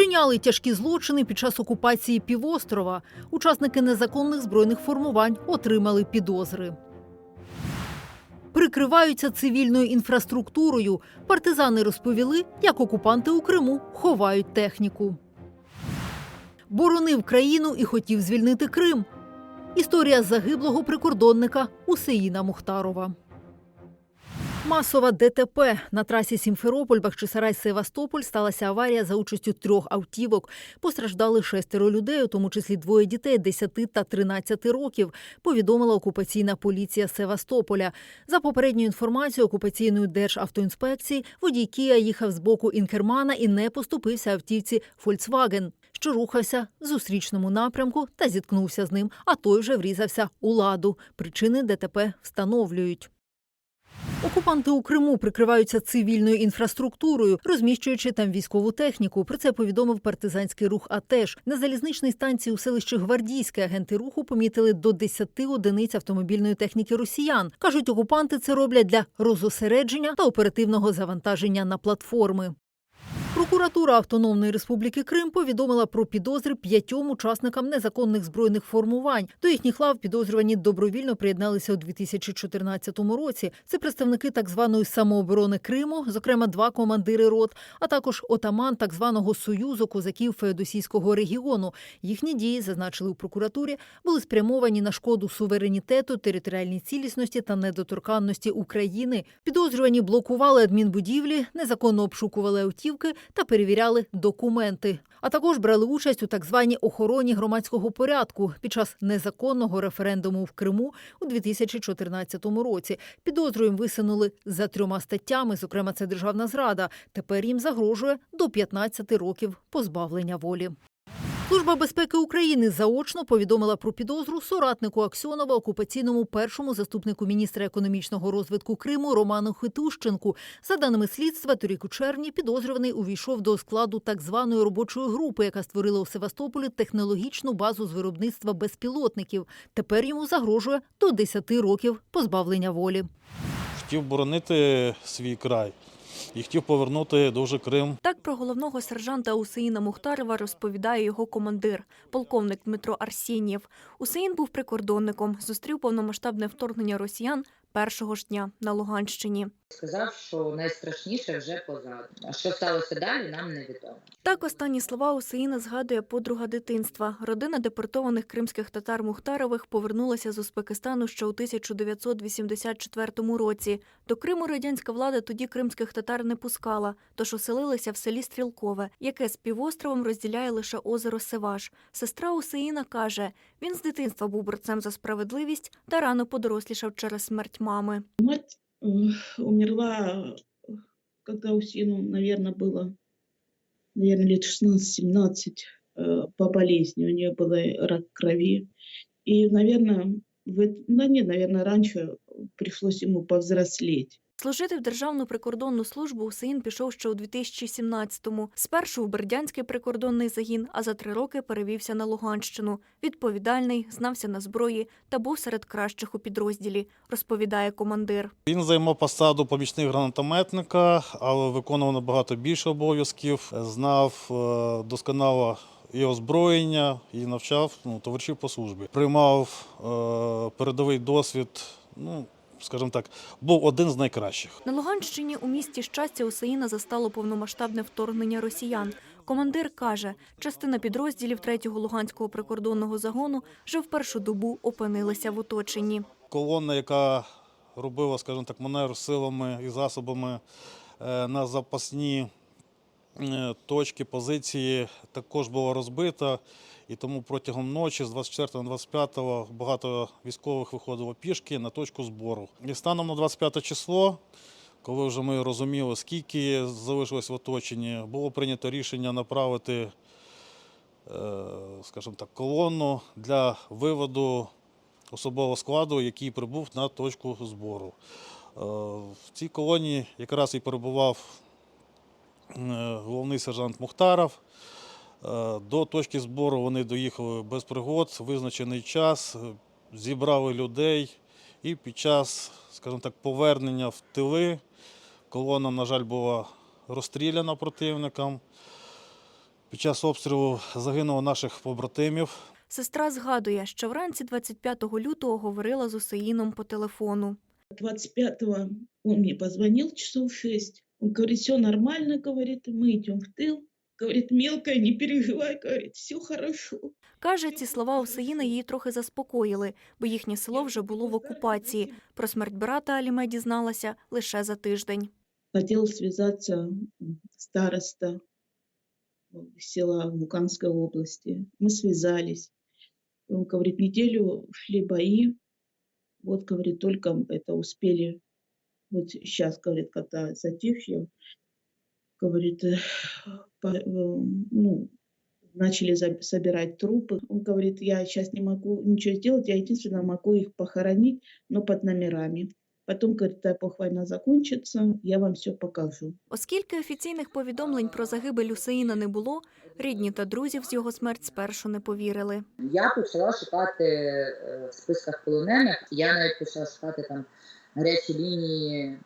Вчиняли тяжкі злочини під час окупації півострова. Учасники незаконних збройних формувань отримали підозри. Прикриваються цивільною інфраструктурою. Партизани розповіли, як окупанти у Криму ховають техніку. Боронив країну і хотів звільнити Крим. Історія загиблого прикордонника Усеїна Мухтарова. Масова ДТП на трасі Сімферополь, Бахчисарай, Севастополь сталася аварія за участю трьох автівок. Постраждали шестеро людей, у тому числі двоє дітей 10 та 13 років. Повідомила окупаційна поліція Севастополя. За попередньою інформацією окупаційної державтоінспекції, водій Кія їхав з боку інкермана і не поступився автівці Фольксваген, що рухався в зустрічному напрямку та зіткнувся з ним. А той вже врізався у ладу. Причини ДТП встановлюють. Окупанти у Криму прикриваються цивільною інфраструктурою, розміщуючи там військову техніку. Про це повідомив партизанський рух АТЕШ. На залізничній станції у селищі Гвардійське агенти руху помітили до 10 одиниць автомобільної техніки росіян. кажуть, окупанти це роблять для розосередження та оперативного завантаження на платформи. Прокуратура Автономної Республіки Крим повідомила про підозри п'ятьом учасникам незаконних збройних формувань. До їхніх лав підозрювані добровільно приєдналися у 2014 році. Це представники так званої самооборони Криму, зокрема два командири рот, а також отаман так званого союзу козаків Феодосійського регіону. Їхні дії зазначили у прокуратурі, були спрямовані на шкоду суверенітету, територіальній цілісності та недоторканності України. Підозрювані блокували адмінбудівлі, незаконно обшукували автівки та перевіряли документи. А також брали участь у так званій охороні громадського порядку під час незаконного референдуму в Криму у 2014 році. Підозру висунули за трьома статтями, зокрема, це державна зрада. Тепер їм загрожує до 15 років позбавлення волі. Служба безпеки України заочно повідомила про підозру соратнику Аксьонова, окупаційному першому заступнику міністра економічного розвитку Криму Роману Хитущенку. За даними слідства, торік у червні підозрюваний увійшов до складу так званої робочої групи, яка створила у Севастополі технологічну базу з виробництва безпілотників. Тепер йому загрожує до 10 років позбавлення волі. Хотів боронити свій край і хотів повернути дуже Крим Так про головного сержанта Усеїна Мухтарова розповідає його командир, полковник Дмитро Арсенєв. Усеїн був прикордонником, зустрів повномасштабне вторгнення росіян першого ж дня на Луганщині. Сказав, що найстрашніше вже позаду. А що сталося далі, нам невідомо. Так останні слова Усеїна згадує подруга дитинства. Родина депортованих кримських татар Мухтарових повернулася з Узбекистану ще у 1984 році. До Криму радянська влада тоді кримських татар не пускала, тож оселилися в селі Стрілкове, яке з півостровом розділяє лише озеро Севаш. Сестра Усеїна каже, він з дитинства був борцем за справедливість та рано подорослішав через смерть мами. Мать умерла, э, когда Усину, наверное, было, наверное, лет 16-17 э, по болезни. У нее был рак крови. И, наверное, в, да нет, наверное, раньше пришлось ему повзрослеть. Служити в Державну прикордонну службу Усеїн пішов ще у 2017-му. Спершу в Бердянський прикордонний загін, а за три роки перевівся на Луганщину. Відповідальний, знався на зброї та був серед кращих у підрозділі, розповідає командир. Він займав посаду помічник гранатометника, але виконував набагато більше обов'язків. Знав е, досконало і озброєння, і навчав ну, товаришів по службі. Приймав е, передовий досвід. Ну, скажімо так, був один з найкращих. На Луганщині у місті щастя Усеїна застало повномасштабне вторгнення росіян. Командир каже, частина підрозділів 3-го Луганського прикордонного загону вже в першу добу опинилися в оточенні. Колона, яка робила, скажімо так, маневр силами і засобами е, на запасні е, точки, позиції, також була розбита. І тому протягом ночі з 24 на 25 багато військових виходило пішки на точку збору. І станом на 25 число, коли вже ми розуміли, скільки залишилось в оточенні, було прийнято рішення направити, е, скажімо так, колону для виводу особового складу, який прибув на точку збору. Е, В цій колонії якраз і перебував е, головний сержант Мухтаров. До точки збору вони доїхали без пригод, визначений час, зібрали людей і під час, скажімо так, повернення в тили колона, на жаль, була розстріляна противником. Під час обстрілу загинуло наших побратимів. Сестра згадує, що вранці 25 лютого говорила з Усеїном по телефону. 25-го он мне позвонил часов в 6. Он говорит, все нормально, говорит, мы идем в тыл. Говорит, мелкая, не переживай, говорит, все хорошо. Каже, ці слова Усеїна її трохи заспокоїли, бо їхнє село вже було в окупації. Про смерть брата Аліме дізналася лише за тиждень. Хотел связаться м, староста э, села в Луганской области. Мы связались. Он говорит, неделю шли бои. Вот, говорит, только это успели. Вот сейчас, говорит, когда затихли, говорит, э, по- э, ну, начали за- собирать трупы. Он говорит, я сейчас не могу ничего сделать, я единственное могу их похоронить, но под номерами. Потом, говорит, дай бог война закончится, я вам все покажу. Оскільки офіційних повідомлень про загибель Усеїна не було, рідні та друзів з його смерть спершу не повірили. Я почала шукати е, в списках полонених. Я навіть почала шукати там гарячі лінії м,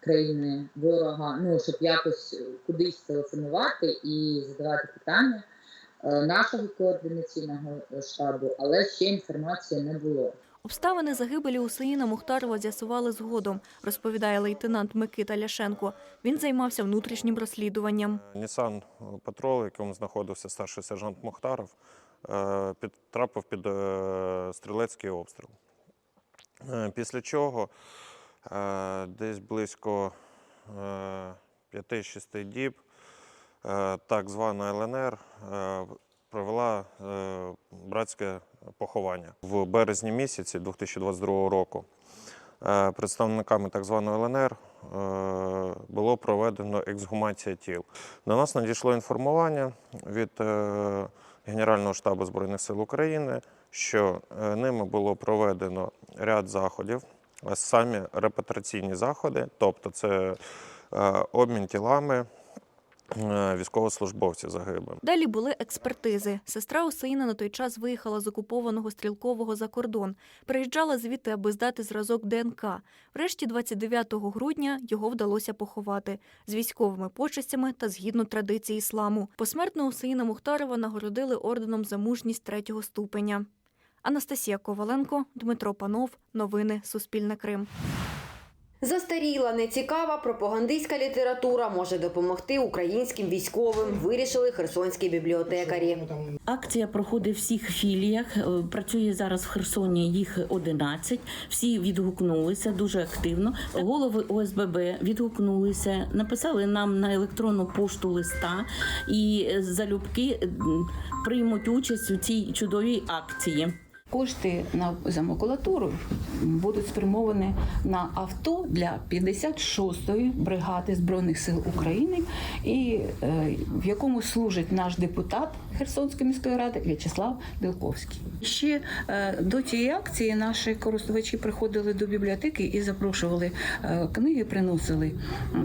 країни ворога, ну щоб якось е, кудись телефонувати і задавати питання е, нашого координаційного штабу, але ще інформації не було. Обставини загибелі Усеїна Мухтарова з'ясували згодом, розповідає лейтенант Микита Ляшенко. Він займався внутрішнім розслідуванням. Нісан Патрол, в якому знаходився старший сержант Мухтаров, е, підтрапив під стрілецький обстріл. Після чого десь близько е, 5-6 діб е, так звана ЛНР е, провела е, братське поховання в березні місяці 2022 року. Е, Представниками так званої ЛНР е, було проведено ексгумація тіл. До нас надійшло інформування від е, Генерального штабу Збройних сил України, що е, ними було проведено ряд заходів, самі репатраційні заходи, тобто це е, обмін тілами е, військовослужбовців загиблих. Далі були експертизи. Сестра Усеїна на той час виїхала з окупованого стрілкового за кордон. Приїжджала звідти, аби здати зразок ДНК. Врешті, 29 грудня, його вдалося поховати з військовими почестями та згідно традиції ісламу. Посмертно Усеїна Мухтарова нагородили орденом за мужність третього ступеня. Анастасія Коваленко, Дмитро Панов. Новини Суспільне Крим. Застаріла, нецікава пропагандистська література може допомогти українським військовим, вирішили херсонські бібліотекарі. Акція проходить в всіх філіях. е, Працює зараз в Херсоні їх 11. Всі відгукнулися дуже активно. Голови ОСББ відгукнулися, написали нам на електронну пошту листа і залюбки приймуть участь у цій чудовій акції. Кошти на за макулатуру будуть спрямовані на авто для 56-ї бригади збройних сил України, і е, в якому служить наш депутат Херсонської міської ради В'ячеслав Білковський. Ще е, до цієї акції наші користувачі приходили до бібліотеки і запрошували е, книги, приносили,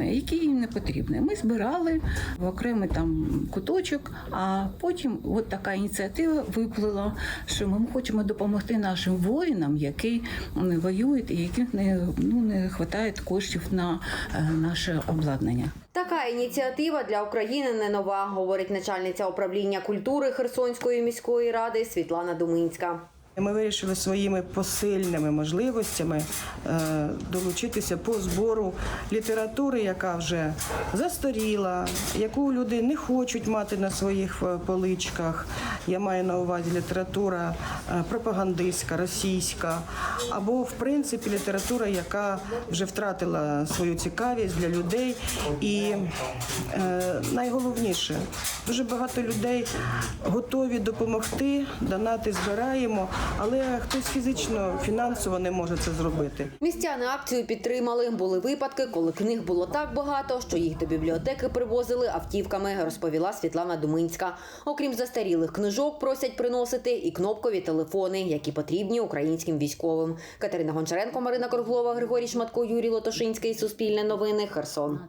які їм не потрібні. Ми збирали в окремий там куточок, а потім от така ініціатива виплила, що ми хочемо допомогти нашим воїнам, які воюють і яких не ну не вистачає коштів на е, наше обладнання. Така ініціатива для України не нова, говорить начальниця управління культури Херсонської міської ради Світлана Думинська. Ми вирішили своїми посильними можливостями е, долучитися по збору літератури, яка вже застаріла, яку люди не хочуть мати на своїх е, поличках. Я маю на увазі література е, пропагандистська, російська, або в принципі література, яка вже втратила свою цікавість для людей. І найголовніше, дуже багато людей готові допомогти, донати збираємо, але хтось фізично, фінансово не може це зробити. Містяни акцію підтримали. Були випадки, коли книг було так багато, що їх до бібліотеки привозили автівками, розповіла Світлана Думинська. Окрім застарілих книжок, просять приносити і кнопкові телефони, які потрібні українським військовим. Катерина Гончаренко, Марина Корглова, Григорій Шматко, Юрій Лотошинський. Суспільне новини. Херсон.